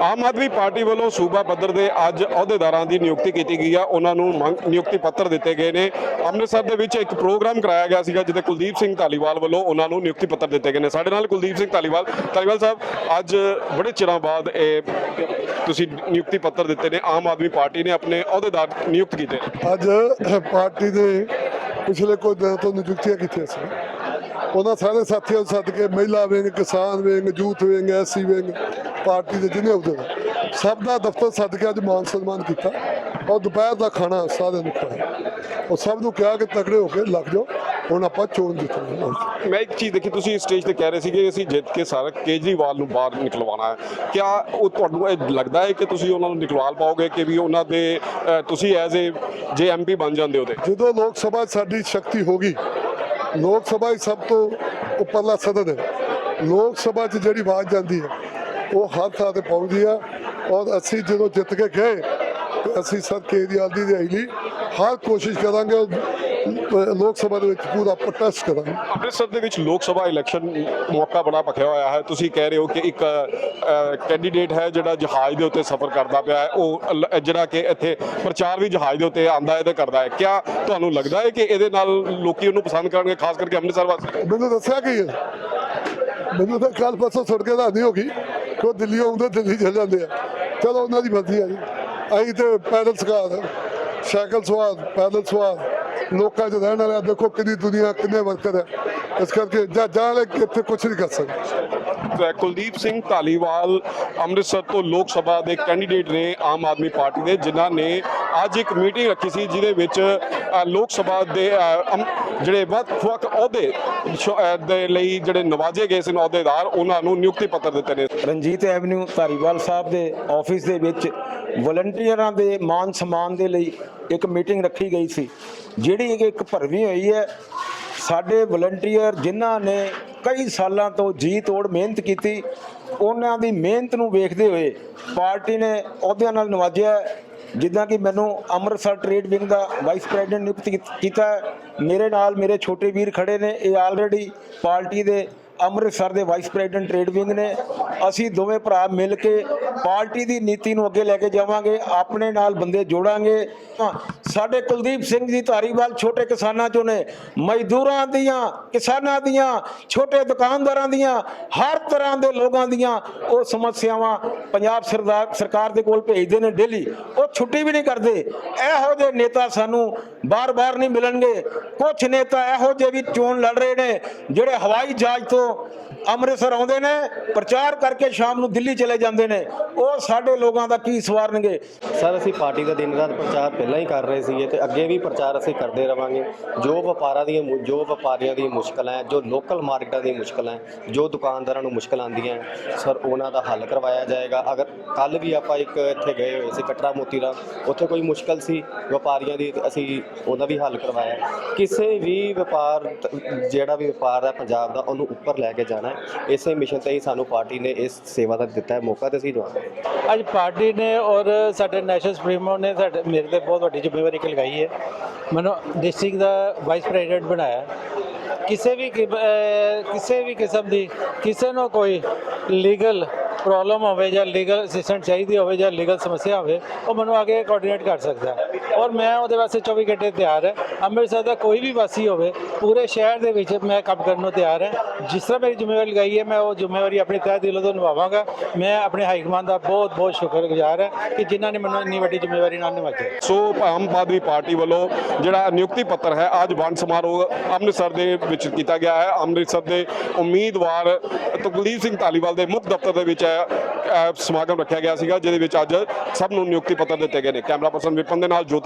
Aam Aadmi party ਵੱਲੋਂ ਸੂਬਾ ਪੱਧਰ ਦੇ ਅੱਜ ਅਹੁਦੇਦਾਰਾਂ ਦੀ ਨਿਯੁਕਤੀ ਕੀਤੀ ਗਈ ਆ। ਉਹਨਾਂ ਨੂੰ ਮੰਗ- ਨਿਯੁਕਤੀ ਪੱਤਰ ਦਿੱਤੇ ਗਏ ਨੇ। ਅੰਮ੍ਰਿਤਸਰ ਦੇ ਵਿੱਚ ਇੱਕ ਪ੍ਰੋਗਰਾਮ ਕਰਾਇਆ ਗਿਆ ਸੀਗਾ ਜਿੱਥੇ ਕੁਲਦੀਪ ਸਿੰਘ ਧਾਲੀਵਾਲ ਵੱਲੋਂ ਉਹਨਾਂ ਨੂੰ ਨਿਯੁਕਤੀ ਪੱਤਰ ਦਿੱਤੇ ਗਏ ਨੇ। ਸਾਡੇ ਨਾਲ ਕੁਲਦੀਪ ਸਿੰਘ ਧਾਲੀਵਾਲ। ਧਾਲੀਵਾਲ ਸਾਹਿਬ, ਅੱਜ ਬੜੇ ਚਿਰਾਂ ਬਾਅਦ ਇਹ ਤੁਸੀਂ ਨਿਯੁਕਤੀ ਪੱਤਰ ਦਿੱਤੇ ਨੇ। ਆਮ ਆਦਮੀ ਪਾਰਟੀ ਨੇ ਆਪਣੇ ਅਹੁਦੇਦਾਰ ਨਿਯੁਕਤ ਕੀਤੇ। ਅੱਜ ਪਾਰਟੀ ਦੇ ਪਿਛਲੇ ਕੁਝ ਦਿਨਾਂ ਤੋਂ ਨਿਯੁਕਤੀਆਂ ਕੀਤੀਆਂ ਸੀ। ਉਹਨਾਂ ਸਾਰੇ ਸਾਥੀਆਂ ਨੂੰ ਸੱਦ ਕੇ ਮਹਿਲਾ ਵਿੰਗ, ਕਿਸਾਨ wing, youth wing, SC wing party ਦੇ ਜਿਹਨੇ ਅਹੁਦੇ ਨੇ ਸਭ ਦਾ ਦਫ਼ਤਰ ਸੱਦ ਕੇ ਅੱਜ ਮਾਨ ਸਨਮਾਨ ਕੀਤਾ ਔਰ ਦੁਪਹਿਰ ਦਾ ਖਾਣਾ ਸਾਰਿਆਂ ਨੂੰ ਖਵਾਇਆ। ਉਹ ਸਭ ਨੂੰ ਕਿਹਾ ਕਿ ਤਕੜੇ ਹੋ ਕੇ ਲੱਗ ਜਾਓ ਹੁਣ ਆਪਾਂ ਚੋਣ ਜਿੱਤਾਂਗੇ ਮੈਂ ਇੱਕ ਚੀਜ਼ ਦੇਖੀ ਤੁਸੀਂ ਸਟੇਜ ਤੇ ਕਹਿ ਰਹੇ ਸੀਗੇ ਅਸੀਂ ਜਿੱਤ ਕੇ ਸਾਰਾ ਕੇਜਰੀਵਾਲ ਨੂੰ ਬਾਹਰ ਨਿਕਲਵਾਉਣਾ ਹੈ। ਕਿਆ ਉਹ ਤੁਹਾਨੂੰ ਇਹ ਲੱਗਦਾ ਹੈ ਕਿ ਤੁਸੀਂ ਉਹਨਾਂ ਨੂੰ ਨਿਕਲਵਾ ਪਾਓਗੇ ਕਿ ਵੀ ਉਹਨਾਂ ਦੇ ਤੁਸੀਂ ਐਜ਼ ਏ ਜੇ ਐਮਪੀ ਬਣ ਜਾਂਦੇ ਉਹਦੇ? ਜਦੋਂ ਲੋਕ ਸਭਾ ਸਾਡੀ ਸ਼ਕਤੀ ਹੋਗੀ ਲੋਕ ਸਭਾ ਹੀ ਸਭ ਤੋਂ ਉੱਪਰਲਾ ਸਦਨ ਹੈ। ਲੋਕ ਸਭਾ 'ਚ ਜਿਹੜੀ ਆਵਾਜ਼ ਜਾਂਦੀ ਹੈ ਉਹ ਹਰ ਥਾਂ ਤੇ ਪਹੁੰਚਦੀ ਆ ਔਰ ਅਸੀਂ ਜਦੋਂ ਜਿੱਤ ਕੇ ਗਏ ਤੇ ਅਸੀਂ ਸਰ ਕੇਜਰੀਵਾਲ ਦੀ ਰਿਹਾਈ ਲਈ ਹਰ ਕੋਸ਼ਿਸ਼ ਕਰਾਂਗੇ ਲੋਕ ਸਭਾ ਦੇ ਵਿੱਚ ਪੂਰਾ ਪ੍ਰੋਟੈਸਟ ਕਰਾਂਗੇ। ਅੰਮ੍ਰਿਤਸਰ ਦੇ ਵਿੱਚ ਲੋਕ ਸਭਾ ਇਲੈਕਸ਼ਨ ਮੌਕਾ ਬੜਾ ਭਖਿਆ ਹੋਇਆ ਹੈ। ਤੁਸੀਂ ਕਹਿ ਰਹੇ ਹੋ ਕਿ ਇੱਕ ਕੈਂਡੀਡੇਟ ਹੈ ਜਿਹੜਾ ਜਹਾਜ਼ ਦੇ ਉੱਤੇ ਸਫ਼ਰ ਕਰਦਾ ਪਿਆ ਹੈ। ਉਹ ਜਿਹੜਾ ਕਿ ਇੱਥੇ ਪ੍ਰਚਾਰ ਵੀ ਜਹਾਜ਼ ਦੇ ਉੱਤੇ ਆਂਦਾ ਹੈ ਤੇ ਕਰਦਾ ਹੈ। ਕਿਆ ਤੁਹਾਨੂੰ ਲੱਗਦਾ ਹੈ ਕਿ ਇਹਦੇ ਨਾਲ ਲੋਕੀ ਉਹਨੂੰ ਪਸੰਦ ਕਰਨਗੇ ਖਾਸ ਕਰਕੇ ਅੰਮ੍ਰਿਤਸਰ ਵਾਸਤੇ ਮੈਨੂੰ ਦੱਸਿਆ ਕੀ ਹੈ? ਮੈਨੂੰ ਤਾਂ ਕੱਲ ਪਰਸੋਂ ਸੁਣ ਕੇ ਰਾਨੀ ਹੋ ਗਈ। ਕਿ ਦਿੱਲੀ ਆਉਂਦੇ, ਦਿੱਲੀ ਚਲੇ ਜਾਂਦੇ ਆ। ਚਲੋ ਉਹਨਾਂ ਦੀ ਮਰਜ਼ੀ ਆ ਜੀ। ਅਸੀਂ ਤੇ ਪੈਦਲ ਸਵਾਰ ਸਾਈਕਲ ਸਵਾਰ, ਪੈਦਲ ਸਵਾਰ। ਲੋਕਾਂ 'ਚ ਰਹਿਣ ਵਾਲਿਆ, ਦੇਖੋ ਕਿੰਨੀ ਦੁਨੀਆ, ਕਿੰਨੇ ਵਰਕਰ ਹੈ ਇਸ ਕਰਕੇ ਜਾਂ ਜਾਂ ਵਾਲੇ ਕੁਝ ਨਹੀਂ ਕਰ ਸਕਦੇ। ਕੁਲਦੀਪ ਸਿੰਘ ਧਾਲੀਵਾਲ ਅੰਮ੍ਰਿਤਸਰ ਤੋਂ ਲੋਕ ਸਭਾ ਦੇ ਕੈਂਡੀਡੇਟ ਨੇ ਆਮ ਆਦਮੀ ਪਾਰਟੀ ਦੇ, ਜਿਨ੍ਹਾਂ ਨੇ ਅੱਜ ਇੱਕ ਮੀਟਿੰਗ ਰੱਖੀ ਸੀ ਜਿਹਦੇ ਵਿੱਚ ਲੋਕ ਸਭਾ ਦੇ ਜਿਹੜੇ ਵੱਖ-ਵੱਖ ਅਹੁਦੇ, ਸ਼- ਦੇ ਲਈ ਜਿਹੜੇ ਨਵਾਜੇ ਗਏ ਸਨ, ਅਹੁਦੇਦਾਰ, ਉਹਨਾਂ ਨੂੰ ਨਿਯੁਕਤੀ ਪੱਤਰ ਦਿੱਤੇ ਨੇ। ਰਣਜੀਤ ਐਵਨਿਊ ਧਾਰੀਵਾਲ ਸਾਹਿਬ ਦੇ ਆਫਿਸ ਦੇ ਵਿੱਚ ਵਲੰਟੀਅਰਾਂ ਦੇ ਮਾਨ ਸਨਮਾਨ ਦੇ ਲਈ ਇੱਕ ਮੀਟਿੰਗ ਰੱਖੀ ਗਈ ਸੀ, ਜਿਹੜੀ ਕਿ ਇੱਕ ਭਰਵੀਂ ਹੋਈ ਹੈ। ਸਾਡੇ ਵਲੰਟੀਅਰ ਜਿਨ੍ਹਾਂ ਨੇ ਕਈ ਸਾਲਾਂ ਤੋਂ ਜੀ ਤੋੜ ਮਿਹਨਤ ਕੀਤੀ, ਉਹਨਾਂ ਦੀ ਮਿਹਨਤ ਨੂੰ ਵੇਖਦੇ ਹੋਏ ਪਾਰਟੀ ਨੇ ਅਹੁਦਿਆਂ ਨਾਲ ਨਵਾਜਿਆ। ਜਿੱਦਾਂ ਕਿ ਮੈਨੂੰ ਅੰਮ੍ਰਿਤਸਰ ਟ੍ਰੇਡ ਵਿੰਗ ਦਾ ਵਾਈਸ ਪ੍ਰੈਜ਼ੀਡੈਂਟ ਨਿਯੁਕਤ ਕੀ- ਕੀਤਾ ਹੈ। ਮੇਰੇ ਨਾਲ ਮੇਰੇ ਛੋਟੇ ਵੀਰ ਖੜੇ ਨੇ ਇਹ ਆਲਰੇਡੀ ਪਾਰਟੀ ਦੇ ਅੰਮ੍ਰਿਤਸਰ ਦੇ ਵਾਈਸ ਪ੍ਰੈਜ਼ੀਡੈਂਟ ਟ੍ਰੇਡ ਵਿੰਗ ਨੇ ਅਸੀਂ ਦੋਵੇਂ ਭਰਾ ਮਿਲ ਕੇ ਪਾਰਟੀ ਦੀ ਨੀਤੀ ਨੂੰ ਅੱਗੇ ਲੈ ਕੇ ਜਾਵਾਂਗੇ ਆਪਣੇ ਨਾਲ ਬੰਦੇ ਜੋੜਾਂਗੇ। ਹਾਂ, ਸਾਡੇ ਕੁਲਦੀਪ ਸਿੰਘ ਜੀ ਧਾਰੀਵਾਲ ਛੋਟੇ ਕਿਸਾਨਾਂ ਚੋਂ ਨੇ ਮਜ਼ਦੂਰਾਂ ਦੀਆਂ ਕਿਸਾਨਾਂ ਦੀਆਂ ਛੋਟੇ ਦੁਕਾਨਦਾਰਾਂ ਦੀਆਂ ਹਰ ਤਰ੍ਹਾਂ ਦੇ ਲੋਕਾਂ ਦੀਆਂ ਉਹ ਸਮੱਸਿਆਵਾਂ ਪੰਜਾਬ ਸਰਦਾਰ ਸਰਕਾਰ ਦੇ ਕੋਲ ਭੇਜਦੇ ਨੇ ਡੇਲੀ। ਉਹ ਛੁੱਟੀ ਵੀ ਨਹੀਂ ਕਰਦੇ। ਇਹੋ ਜਿਹੇ ਨੇਤਾ ਸਾਨੂੰ ਬਾਰ-ਬਾਰ ਨਹੀਂ ਮਿਲਣਗੇ। ਕੁਝ ਨੇਤਾ ਇਹੋ ਜਿਹੇ ਵੀ ਚੋਣ ਲੜ ਰਹੇ ਨੇ ਜਿਹੜੇ ਹਵਾਈ ਜਹਾਜ਼ ਤੋਂ ਅੰਮ੍ਰਿਤਸਰ ਆਉਂਦੇ ਨੇ, ਪ੍ਰਚਾਰ ਕਰਕੇ ਸ਼ਾਮ ਨੂੰ ਦਿੱਲੀ ਚਲੇ ਜਾਂਦੇ ਨੇ। ਉਹ ਸਾਡੇ ਲੋਕਾਂ ਦਾ ਕੀ ਸਵਾਰਨਗੇ? ਸਰ, ਅਸੀਂ ਪਾਰਟੀ ਦਾ ਦਿਨ ਰਾਤ ਪ੍ਰਚਾਰ ਪਹਿਲਾਂ ਹੀ ਕਰ ਰਹੇ ਸੀਗੇ ਤੇ ਅੱਗੇ ਵੀ ਪ੍ਰਚਾਰ ਅਸੀਂ ਕਰਦੇ ਰਵਾਂਗੇ। ਜੋ ਵਪਾਰਾਂ ਦੀਆਂ ਮੁ- ਜੋ ਵਪਾਰੀਆਂ ਦੀ ਮੁਸ਼ਕਲਾਂ ਹੈ, ਜੋ ਲੋਕਲ ਮਾਰਕੀਟਾਂ ਦੀਆਂ ਮੁਸ਼ਕਲਾਂ ਹੈ, ਜੋ ਦੁਕਾਨਦਾਰਾਂ ਨੂੰ ਮੁਸ਼ਕਲ ਆਉਂਦੀਆਂ ਸਰ, ਉਹਨਾਂ ਦਾ ਹੱਲ ਕਰਵਾਇਆ ਜਾਏਗਾ। ਅਗਰ ਕੱਲ ਵੀ ਆਪਾਂ ਇੱਕ ਇੱਥੇ ਗਏ ਹੋਏ ਸੀ ਕਟਰਾ ਮੋਤੀਰਾ, ਉੱਥੇ ਕੋਈ ਮੁਸ਼ਕਲ ਸੀ ਵਪਾਰੀਆਂ ਦੀ ਅਸੀਂ ਉਹਦਾ ਵੀ ਹੱਲ ਕਰਵਾਇਆ। ਕਿਸੇ ਵੀ ਵਪਾਰ, ਜਿਹੜਾ ਵੀ ਵਪਾਰ ਹੈ ਪੰਜਾਬ ਦਾ, ਉਹਨੂੰ ਉੱਪਰ ਲੈ ਕੇ ਜਾਣਾ ਇਸੇ ਮਿਸ਼ਨ ਤੇ ਹੀ ਸਾਨੂੰ ਪਾਰਟੀ ਨੇ ਇਸ ਸੇਵਾ ਦਾ ਦਿੱਤਾ ਹੈ ਮੌਕਾ ਤੇ ਅਸੀਂ ਨਿਭਾਵਾਂਗੇ ਅੱਜ ਪਾਰਟੀ ਨੇ ਔਰ ਸਾਡੇ ਨੈਸ਼ਨਲ ਸੁਪਰੀਮੋ ਨੇ ਸਾਡੇ ਮੇਰੇ ਤੇ ਬਹੁਤ ਵੱਡੀ ਜ਼ਿੰਮੇਵਾਰੀ ਇੱਕ ਲਗਾਈ ਹੈ। ਮੈਨੂੰ ਡਿਸਟ੍ਰਿਕਟ ਦਾ ਵਾਈਸ ਪ੍ਰੈਜ਼ੀਡੈਂਟ ਬਣਾਇਆ। ਕਿਸੇ ਵੀ ਕਿਸੇ ਵੀ ਕਿਸਮ ਦੀ ਕਿਸੇ ਨੂੰ ਕੋਈ ਲੀਗਲ ਪ੍ਰੋਬਲਮ ਹੋਵੇ ਜਾਂ ਲੀਗਲ ਅਸਿਸਟੈਂਟ ਚਾਹੀਦੀ ਹੋਵੇ ਜਾਂ ਲੀਗਲ ਸਮੱਸਿਆ ਹੋਵੇ, ਉਹ ਮੈਨੂੰ ਆ ਕੇ ਕੋਆਰਡੀਨੇਟ ਕਰ ਸਕਦਾ ਔਰ ਮੈਂ ਉਹਦੇ ਵਾਸਤੇ 24 ਘੰਟੇ ਤਿਆਰ ਹੈ। ਅੰਮ੍ਰਿਤਸਰ ਦਾ ਕੋਈ ਵੀ ਵਾਸੀ ਹੋਵੇ, ਪੂਰੇ ਸ਼ਹਿਰ ਦੇ ਵਿੱਚ ਮੈਂ ਕੰਮ ਕਰਨ ਨੂੰ ਤਿਆਰ ਹੈ। ਜਿਸ ਤਰ੍ਹਾਂ ਮੇਰੀ ਜ਼ਿੰਮੇਵਾਰੀ ਲਗਾਈ ਹੈ, ਮੈਂ ਉਹ ਜ਼ਿੰਮੇਵਾਰੀ ਆਪਣੇ ਤਹਿ ਦਿਲੋਂ ਤੋਂ ਨਿਭਾਵਾਂਗਾ। ਮੈਂ ਆਪਣੇ ਹਾਈ ਕਮਾਂਡ ਦਾ ਬਹੁਤ ਬਹੁਤ ਸ਼ੁਕਰਗੁਜ਼ਾਰ ਹਾਂ ਕਿ ਜਿਨ੍ਹਾਂ ਨੇ ਮੈਨੂੰ ਇੰਨੀ ਵੱਡੀ ਜ਼ਿੰਮੇਵਾਰੀ ਨਾਲ ਨਿਭਾਈ ਸੋ ਆਮ ਆਦਮੀ ਪਾਰਟੀ ਵੱਲੋਂ ਜਿਹੜਾ ਨਿਯੁਕਤੀ ਪੱਤਰ ਹੈ, ਅੱਜ ਵੰਡ ਸਮਾਰੋਹ ਅੰਮ੍ਰਿਤਸਰ ਦੇ ਵਿੱਚ ਕੀਤਾ ਗਿਆ ਹੈ। ਅੰਮ੍ਰਿਤਸਰ ਦੇ ਉਮੀਦਵਾਰ ਕੁਲਦੀਪ ਸਿੰਘ ਧਾਲੀਵਾਲ ਦੇ ਮੁੱਖ ਦਫ਼ਤਰ ਦੇ ਵਿੱਚ ਸਮਾਗਮ ਰੱਖਿਆ ਗਿਆ ਸੀਗਾ, ਜਿਹਦੇ ਵਿੱਚ ਅੱਜ ਸਭ ਨੂੰ ਨਿਯੁਕਤੀ ਪੱਤਰ ਦਿੱਤੇ ਗਏ ਨੇ। ਕੈਮਰਾ ਪਰਸਨ ਵਿਪਨ ਦੇ ਨਾਲ ਜੋਤੀ